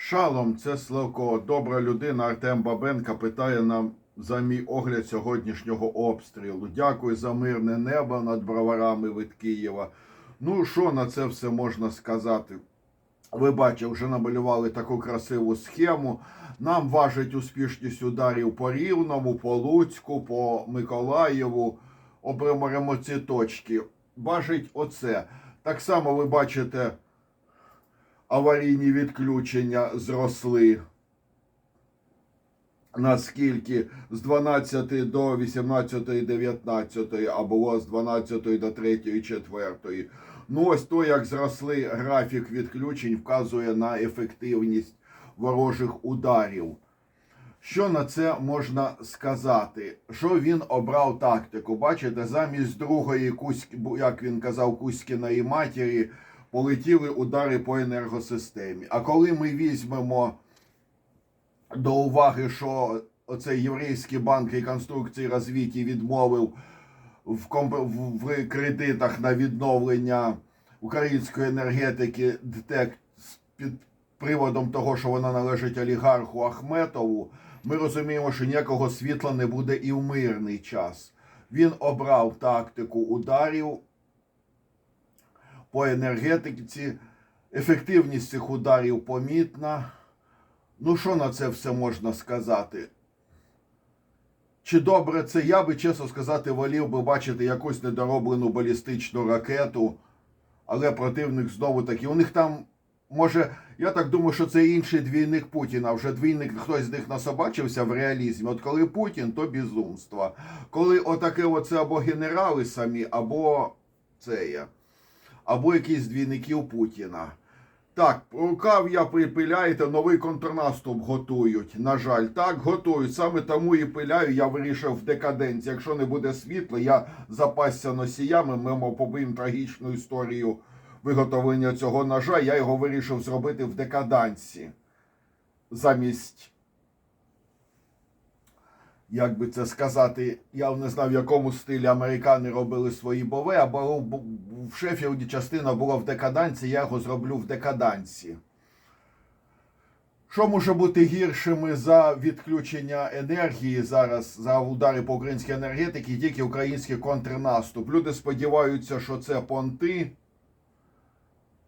Шалом, це Славко, добра людина Артем Бабенка питає нам за мій огляд сьогоднішнього обстрілу. Дякую за мирне небо над броварами від Києва. Ну, що на це все можна сказати? Ви бачите, вже намалювали таку красиву схему. Нам важить успішність ударів по Рівному, по Луцьку, по Миколаєву. Обремаремо ці точки. Важить оце. Так само ви бачите, аварійні відключення зросли. Наскільки з 12 до 18, 19, а було з 12 до 3, 4. Ну, ось то, як зросли графік відключень, вказує на ефективність ворожих ударів. Що на це можна сказати? Що він обрав тактику? Бачите, замість другої як він казав, Кузькіної матері, полетіли удари по енергосистемі. А коли ми візьмемо до уваги, що оцей єврейський банк реконструкції розвитку відмовив в, комп... в кредитах на відновлення української енергетики ДТЕК під приводом того, що вона належить олігарху Ахметову, ми розуміємо, що ніякого світла не буде і в мирний час. Він обрав тактику ударів по енергетиці. Ефективність цих ударів помітна. Ну, що на це все можна сказати? Чи добре це? Я би, чесно сказати, волів би бачити якусь недороблену балістичну ракету, але противник знову таки. У них там, може, я так думаю, що це інший двійник Путіна. Вже двійник хтось з них насобачився в реалізмі. От коли Путін, то безумство. Коли отаке оце або генерали самі, або це є, або якісь двійників Путіна. Так, рукав я припиляєте, новий контрнаступ готують. На жаль, так готують. Саме тому і пиляю. Я вирішив в декаденції. Якщо не буде світла, я запасся носіями. Ми побив трагічну історію виготовлення цього ножа. Я його вирішив зробити в декаданці. Замість, як би це сказати, я не знаю, в якому стилі американи робили свої бови, або в Шеффілді частина була в декаданці, я його зроблю в декаданці. Що може бути гіршими за відключення енергії зараз, за удари по українській енергетиці, тільки український контрнаступ. Люди сподіваються, що це понти.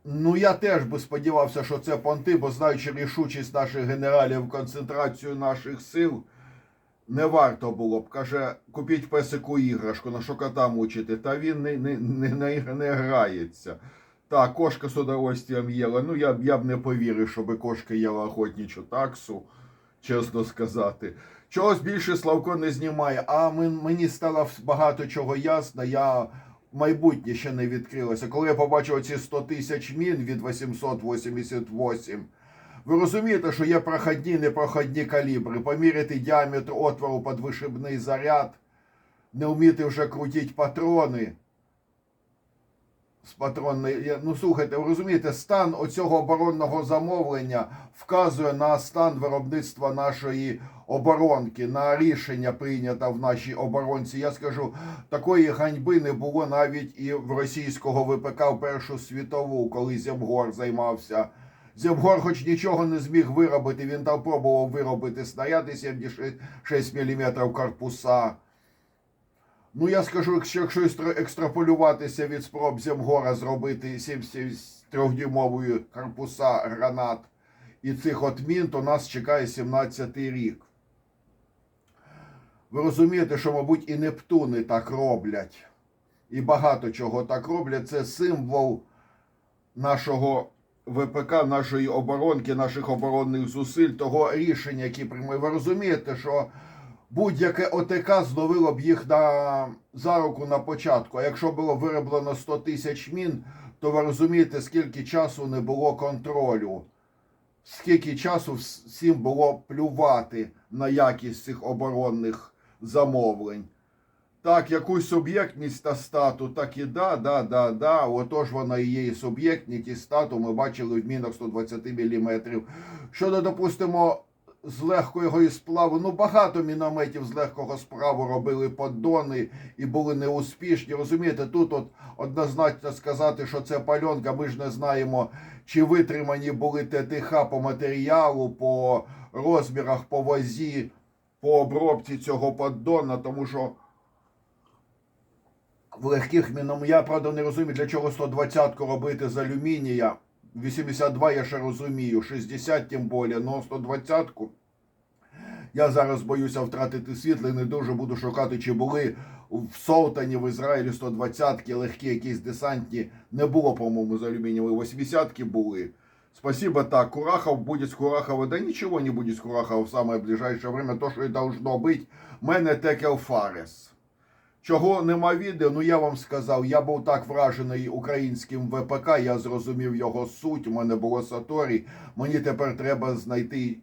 Ну, я теж би сподівався, що це понти, бо знаючи рішучість наших генералів, концентрацію наших сил, не варто було б. Каже, купіть песику іграшку, на що кота мучити. Та він не, не, не, не, не грається. Так, кошка з удовольствием їла. Ну, я, я б не повірив, щоб кошка їла охотничу таксу, чесно сказати. Чогось більше Славко не знімає, а мені стало багато чого ясно. Я майбутнє ще не відкрилося. Коли я побачив ці 100 тисяч мін від 888, ви розумієте, що є проходні, непроходні калібри. Поміряти діаметр отвору під вишибний заряд, не вміти вже крутити патрони. З патронної, ну слухайте, ви розумієте, стан оцього оборонного замовлення вказує на стан виробництва нашої оборонки, на рішення прийнято в нашій оборонці. Я скажу, такої ганьби не було навіть і в російського ВПК в Першу світову, коли Земгор займався. Земгор хоч нічого не зміг виробити, він там пробував виробити снаряди 76 мм корпуса. Ну, я скажу, якщо, екстраполюватися від спроб Земгора зробити 73-дюймової корпуса гранат і цих от мін, то нас чекає 17-й рік. Ви розумієте, що, мабуть, і Нептуни так роблять, і багато чого так роблять. Це символ нашого ВПК, нашої оборонки, наших оборонних зусиль, того рішення, які приймає. Ви розумієте, що будь-яке ОТК зловило б їх на руку на початку. А якщо було вироблено 100 тисяч мін, то ви розумієте, скільки часу не було контролю, скільки часу всім було плювати на якість цих оборонних замовлень. Так, якусь суб'єктність та стату, так і да, да, да, да. Отож вона і є і суб'єктність, і стату ми бачили в мінах 120 мм. Щодо, допустимо, з легкого сплаву. Ну, багато мінометів з легкого сплаву робили поддони і були неуспішні. Розумієте, тут от однозначно сказати, що це пальонка. Ми ж не знаємо, чи витримані були ТТХ по матеріалу, по розмірах, по вазі, по обробці цього поддона, тому що. В легких міном я правда не розумію, для чого 120-ку робити з алюмінія. 82 я ще розумію, 60 тим більше, но 120-ку. Я зараз боюся втратити світло і не дуже буду шукати, чи були в Солтані в Ізраїлі 120-ки легкі, якісь десантні. Не було, по-моєму, з алюмінієвої. 80-ки були. Спасибо, так, Курахов будет с Курахова. Да ничего не будет с Курахова в самое ближайшее время. То, що і должно бути. Мене Текел Фарес. Чого нема відео, ну я вам сказав, я був так вражений українським ВПК, я зрозумів його суть, у мене було Саторі. Мені тепер треба знайти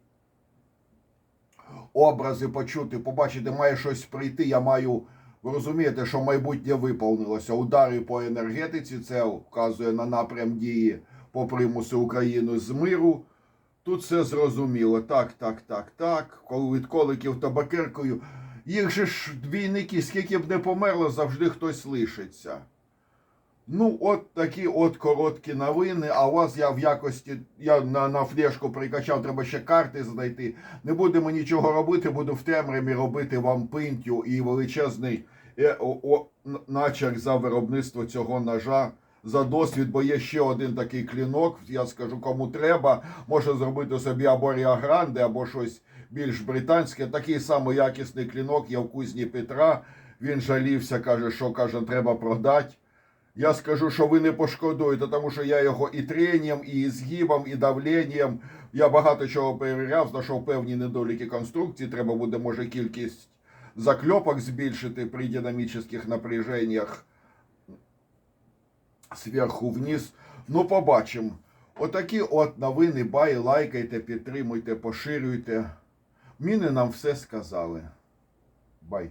образи, почути, побачити, має щось прийти. Я маю, ви розумієте, що майбутнє виповнилося. Удари по енергетиці, це вказує на напрям дії по примусу України з миру. Тут все зрозуміло. Так, так, так, так. Коли від коликів табакеркою. Їх же ж двійники, скільки б не померло, завжди хтось лишиться. Ну, от такі от короткі новини. А у вас я в якості, я на, на флешку прикачав, треба ще карти знайти. Не будемо нічого робити, буду в темряві робити вам пинтю і величезний е, о, о, начерк за виробництво цього ножа. За досвід, бо є ще один такий клінок. Я скажу, кому треба, може зробити собі або Ріагранде, або щось більш британське. Такий самий якісний клінок є в кузні Петра. Він жалівся, каже, що каже, треба продати. Я скажу, що ви не пошкодуєте, тому що я його і тренням, і згибом, і давленням. Я багато чого перевіряв, знайшов певні недоліки конструкції. Треба буде, може, кількість закльопок збільшити при динамічних напряженнях зверху вниз. Ну, побачимо. Отакі от новини. Бай, лайкайте, підтримуйте, поширюйте. Міни нам все сказали. Бай.